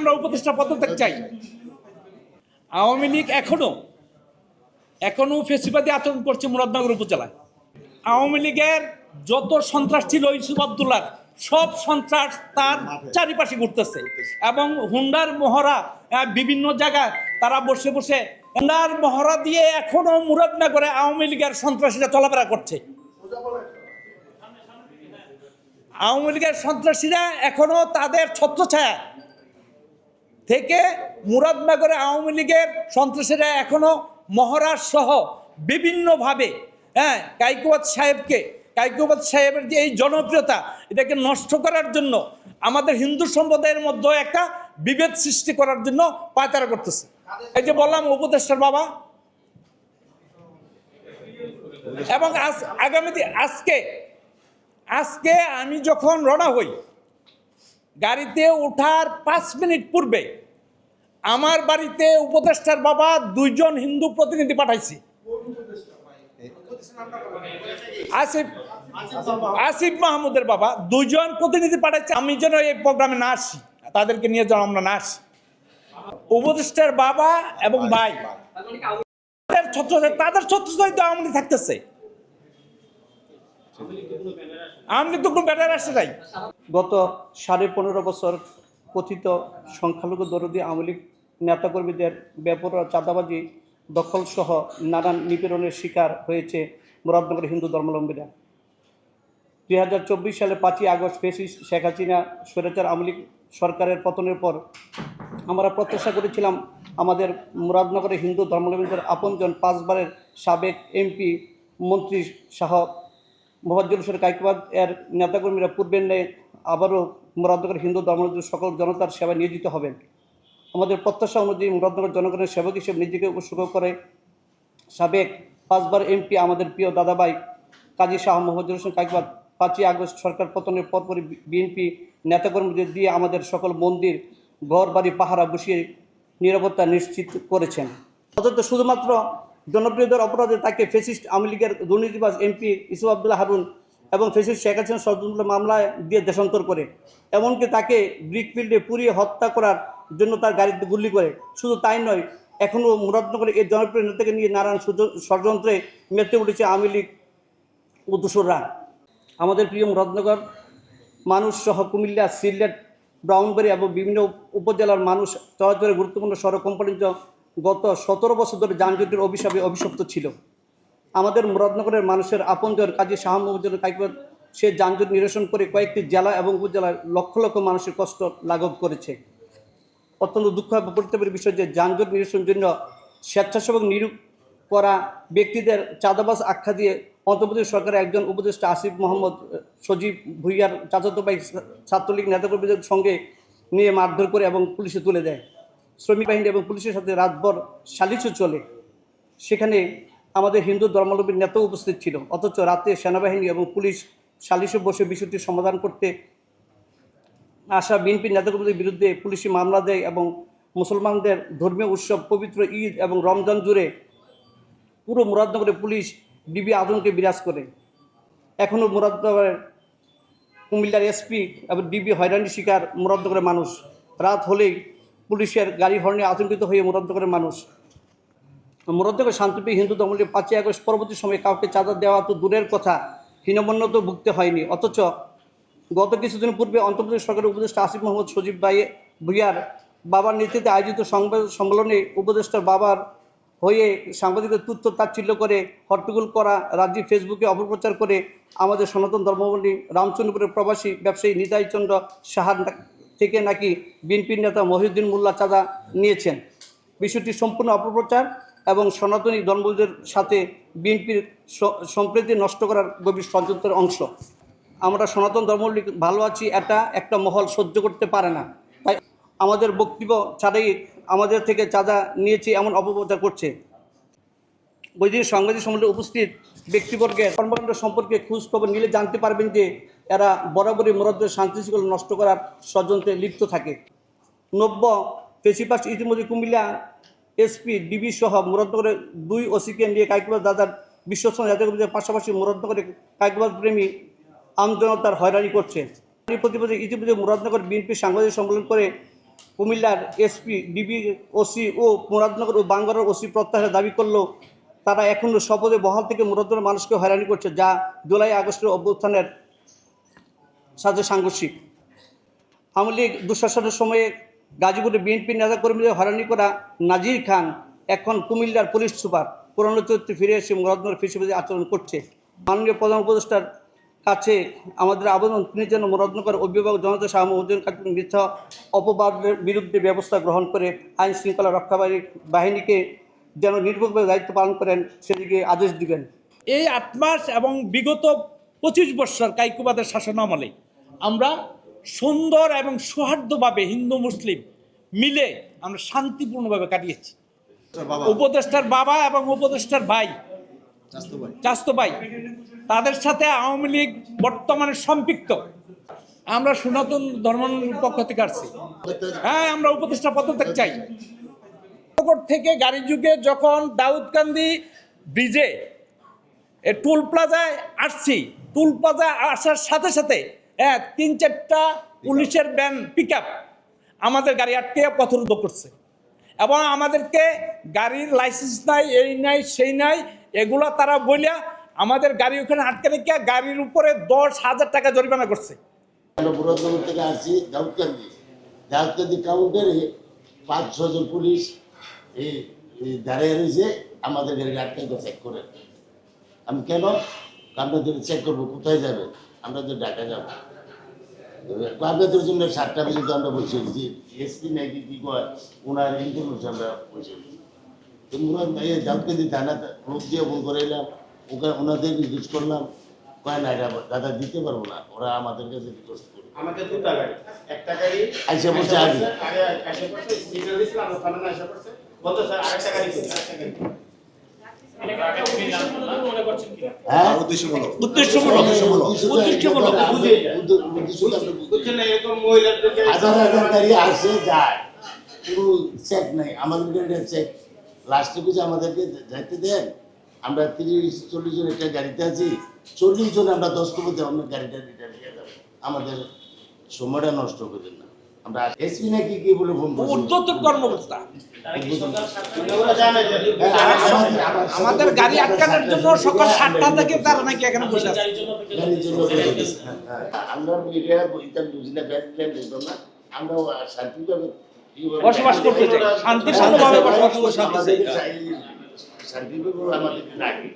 আমরা উপদেষ্টা পদত্যাগ চাই। আওয়ামী লীগ এখনও এখনও ফেসিবাদী আচরণ করছে মুরাদনগর উপজেলায়। আওয়ামী লীগের যত সন্ত্রাস ছিল, ইউসুফ আবদুল্লার সব সন্ত্রাস তার চারিপাশে ঘুরতেছে। এবং হুন্ডার মহড়া বিভিন্ন জায়গায় তারা বসে বসে হুন্ডার মহড়া দিয়ে এখনও মুরাদনগরে আওয়ামী লীগের সন্ত্রাসীরা চলাফেরা করছে। আওয়ামী লীগের সন্ত্রাসীরা এখনও তাদের ছত্রছায়া থেকে মুরাদনগরে আওয়ামী লীগের সন্ত্রাসীরা এখনও মহারাজ সহ বিভিন্নভাবে হ্যাঁ কাইকুবাদ সাহেবকে কাইকুবাদ সাহেবের যে এই জনপ্রিয়তা, এটাকে নষ্ট করার জন্য আমাদের হিন্দু সম্প্রদায়ের মধ্যে একটা বিভেদ সৃষ্টি করার জন্য পায়তারা করতেছে। এই যে বললাম, উপদেষ্টার বাবা। এবং আজ, আগামী আজকে আজকে আমি যখন রওনা হই গাড়িতে ওঠার পাঁচ মিনিট পূর্বে আমার বাড়িতে উপদেষ্টার বাবা দুইজন হিন্দু প্রতিনিধি পাঠাইছি। আসিফ আসিফ মাহমুদের বাবা দুইজন প্রতিনিধি পাঠাইছে। আমি যেন এই প্রোগ্রামে না আসি, তাদেরকে নিয়ে যেন আমরা না আসি। উপদেষ্টার বাবা এবং ভাই, তাদের ছত্র তাদের ছত্রছায় তো আওয়ামী থাকতেছে। আওয়ামী তো কোনো ব্যাটার আসে নাই। গত সাড়ে পনেরো বছর কথিত সংখ্যালঘু দরদি আওয়ামী লীগ নেতাকর্মীদের বেপরোয়া চাঁদাবাজি, দখলসহ নানান নিপীড়নের শিকার হয়েছে মুরাদনগর হিন্দু ধর্মাবলম্বীরা। দুই হাজার চব্বিশ সালে পাঁচই আগস্ট ফেসিস শেখ হাসিনা স্বৈরাচার আওয়ামী সরকারের পতনের পর আমরা প্রত্যাশা করেছিলাম আমাদের মুরাদনগরের হিন্দু ধর্মাবলম্বীদের আপনজন পাঁচবারের সাবেক এমপি মন্ত্রী শাহ মোহাম্মদ হোসেন কাইকবাদ এর নেতাকর্মীরা পূর্বের ন্যায় আবারও মুরাদনগর হিন্দু ধর্মাবলম্বী সকল জনতার সেবায় নিয়োজিত হবেন। আমাদের প্রত্যাশা অনুযায়ী মুরাদনগর জনগণের সেবক হিসেবে নিজেকে উৎসর্গ করে সাবেক পাঁচবার এমপি আমাদের প্রিয় দাদাভাই কাজী শাহ মোহাম্মদ হোসেন কাইকবাদ পাঁচই আগস্ট সরকার পতনের পরপরই বিএনপি নেতাকর্মীদের দিয়ে আমাদের সকল মন্দির, ঘর, বাড়ি, পাহারা বসিয়ে নিরাপত্তা নিশ্চিত করেছেন। অথচ শুধুমাত্র জনপ্রিয়দের অপরাধে তাকে ফেসিস্ট আওয়ামী লীগের দুর্নীতিবাজ এমপি ইসুফ আবদুল্লাহ হারুন এবং ফেসিস্ট শেখ হাসিনা ষড়যন্ত্র মামলায় দিয়ে দেশান্তর করে। এমনকি তাকে ব্রিকফিল্ডে পুড়িয়ে হত্যা করার জন্য তার গাড়িতে গুলি করে। শুধু তাই নয় এখনও মুরাদনগরে এই জনপ্রিয় নেতাকে নিয়ে সুয- ষড়যন্ত্রে মেতে উঠেছে আওয়ামী লীগ ও দোসররা। আমাদের প্রিয় মুরাদনগর মানুষ সহ কুমিল্লা, সিলেট ব্রাউনবাড়ি এবং বিভিন্ন উপজেলার মানুষ চলাচলের গুরুত্বপূর্ণ সড়ক কোম্পানি গত সতেরো বছর ধরে যানজটের অভিশাপে অভিশপ্ত ছিল। আমাদের মুরাদনগরের মানুষের আপনজন কাজী শাহ মোহাম্মদ কাইকবাদ সে যানজট নিরসন করে কয়েকটি জেলা এবং উপজেলার লক্ষ লক্ষ মানুষের কষ্ট লাঘব করেছে। অত্যন্ত দুঃখ পরিতাপের বিষয় যে যানজট নিরসনের জন্য স্বেচ্ছাসেবক নিয়োগ করা ব্যক্তিদের চাঁদাবাস আখ্যা দিয়ে অন্তর্বর্তী সরকারের একজন উপদেষ্টা আসিফ মোহাম্মদ সজীব ভুইয়ার চাচাতো ভাই ছাত্রলীগ নেতাকর্মীদের সঙ্গে নিয়ে মারধর করে এবং পুলিশে তুলে দেয়। শ্রমিক বাহিনী এবং পুলিশের সাথে রাতভর সালিশও চলে। সেখানে আমাদের হিন্দু ধর্মাবলম্বীর নেতাও উপস্থিত ছিল। অথচ রাতে সেনাবাহিনী এবং পুলিশ সালিশে বসে বিষয়টি সমাধান করতে আসা বিএনপি নেতাকর্মীদের বিরুদ্ধে পুলিশি মামলা দেয় এবং মুসলমানদের ধর্মীয় উৎসব, পবিত্র ঈদ এবং রমজান জুড়ে পুরো মুরাদনগরে পুলিশ ডিবি আদমকে বিরাজ করে। এখনও মুরাদনগরের কুমিল্লার এসপি এবং ডিবি হয়রানির শিকার মুরাদনগরের মানুষ। রাত হলেই পুলিশের গাড়ি হর্নে আতঙ্কিত হয়ে মুরাদনগরের মানুষ। মুরাদনগর শান্তিপ্রিয় হিন্দু ধর্মটি পাঁচই আগস্ট পরবর্তী সময়ে কাউকে চাঁদা দেওয়া তো দূরের কথা হীনমন্য তো ভুগতে হয়নি। অথচ গত কিছুদিন পূর্বে অন্ধ্রপ্রদেশ সরকারের উপদেষ্টা আসিফ মোহাম্মদ সজীব ভাই ভুইয়ার বাবার নেতৃত্বে আয়োজিত সংবাদ সম্মেলনে উপদেষ্টার বাবার হয়ে সাংবাদিকদের তুচ্ছ তাচ্ছিল্য করে হট্টগোল করা, রাজ্যে ফেসবুকে অপপ্রচার করে আমাদের সনাতন ধর্মবলী রামচন্দ্রপুরের প্রবাসী ব্যবসায়ী নিতাই চন্দ্র সাহার থেকে নাকি বিএনপির নেতা মহিউদ্দিন মোল্লা চাঁদা নিয়েছেন। বিষয়টি সম্পূর্ণ অপপ্রচার এবং সনাতনী ধর্মদের সাথে বিএনপির সম্প্রীতি নষ্ট করার গভীর ষড়যন্ত্রের অংশ। আমরা সনাতন ধর্মলীগ ভালো আছি, এটা একটা মহল সহ্য করতে পারে না। তাই আমাদের বক্তব্য ছাড়াই আমাদের থেকে চাঁদা নিয়েছে এমন অপপ্রচার করছে। দিন সাংবাদিক সম্মেলনে উপস্থিত ব্যক্তিবর্গের কর্মকাণ্ড সম্পর্কে খোঁজ খবর নিলে জানতে পারবেন যে এরা বরাবরই মোরাদের শান্তি শৃঙ্খলা নষ্ট করার ষড়যন্ত্রে লিপ্ত থাকে। নব্য ফেসিপাস ইতিমধ্যে কুমিল্লা এসপি, ডিবি সহ মুরাদনগরের দুই ওসিকে নিয়ে কাইকুবাদ দাদার বিশ্বস্ত নেতাকর্মীদের পাশাপাশি মুরাদনগরে কাইকুবাদ প্রেমী আমজনতার হয়রানি করছে। প্রতিবাদে ইতিমধ্যে মুরাদনগর বিএনপি সাংবাদিক সম্মেলন করে কুমিল্লার এসপি, ডিবি ওসি ও মুরাদনগর ও বাঙ্গরার ওসি প্রত্যাহারের দাবি করলেও তারা এখনও শপথে বহাল থেকে মুরাদনগর মানুষকে হয়রানি করছে, যা জুলাই আগস্টের অভ্যুত্থানের সাথে সাংঘর্ষিক। আওয়ামী লীগ দুঃশাসনের সময়ে গাজীপুরে বিএনপি নেতা কর্মীদের হয়রানি করা নাজির খান এখন কুমিল্লার পুলিশ সুপার। পুরনো চরিত্রে ফিরে এসে মুরাদনগর ফিসিবাদী আচরণ করছে। মাননীয় প্রধান উপদেষ্টার কাছে আমাদের আবেদন, তিনি যেন মুরাদনগর অভিভাবক জনতা শাহ মহুদ্দিন মিথ্যা অপবাদের বিরুদ্ধে ব্যবস্থা গ্রহণ করে আইন শৃঙ্খলা রক্ষাকারী বাহিনীকে যেন নির্ভরভাবে দায়িত্ব পালন করেন, সেদিকে আদেশ দিবেন। এই আট মাস এবং বিগত পঁচিশ বৎসর কাইকুবাদের শাসন আমলে আমরা সুন্দর এবং সৌহার্দ্যভাবে হিন্দু মুসলিম মিলে আমরা শান্তিপূর্ণভাবে কাটিয়েছি। উপদেষ্টার বাবা এবং উপদেষ্টার ভাই। চাস্তো ভাই তাদের সাথে আওয়ামী লীগ বর্তমানে সম্পৃক্ত। আমরা সনাতন ধর্ম পক্ষ থেকে আসছি। হ্যাঁ আমরা উপদেষ্টা পদত্যাগ চাই। থেকে গাড়ি যুগে যখন দাউদকান্দি ব্রিজে টুল প্লাজায় আসছি টুল প্লাজায় আসার সাথে সাথে হ্যাঁ তিন চারটা পুলিশের ভ্যান পিক আমাদের গাড়ি আটকে পথরোধ করছে। এবং আমাদেরকে গাড়ির লাইসেন্স নাই এই নাই সেই নাই এগুলো তারা বলিয়া আমাদের গাড়ি ওখানে আটকে রেখে গাড়ির উপরে দশ হাজার টাকা জরিমানা করছে। থেকে আসি দাউদকান্দি দাউদকান্দি কাউন্টারে পাঁচ ছজন পুলিশ এই দাঁড়িয়ে রয়েছে আমাদের গাড়ি আটকাইতে চেক করে। আমি কেন? আপনাদের চেক করব কোথায় যাবে? আমরা তো ঢাকা যাব। আপনাদের জন্য সাতটা বেজে তো আমরা বসে গেছি। এসপি নাকি কি কয়? ওনার ইনফরমেশন আমরা বসে গেছি। তো থানা লোক দিয়ে ফোন করে এলাম। ওখানে ওনাদের রিকোয়েস্ট করলাম। কয় না দাদা দিতে পারব না। ওরা আমাদের কাছে রিকোয়েস্ট করে আমাদের দুটা গাড়ি। একটা গাড়ি আইসা বলছে আগে। আগে আইসা পড়ছে দিছিল আমরা আইসা পড়ছে বলতো স্যার আরেকটা গাড়ি আরেকটা গাড়ি হাজার হাজার গাড়ি আসে যায়। কোনো চেক নাই। আমাদের গাড়িটা চেক লাস্টে বুঝে আমাদেরকে যাইতে দেন? আমরা তিরিশ চল্লিশ জন একটা গাড়িতে আছি। চল্লিশ জন আমরা দশ মধ্যে অন্য গাড়িটা রিটার্ন নিয়ে যাব। আমাদের সময়টা নষ্ট করেন না। আমরা এসপি নাকি কি বলে কর্মকর্তা। আমাদের- গাড়ি আটকানোর জন্য সকাল সাতটা থেকে তারা নাকি এখানে বসে আছে। আমরা বুঝি না। আমরা শান্তিভাবে বসবাস করতে চাই। শান্তিপূর্ণভাবে বসবাস করতে চাই। শান্তিভাবে আমাদের রাখি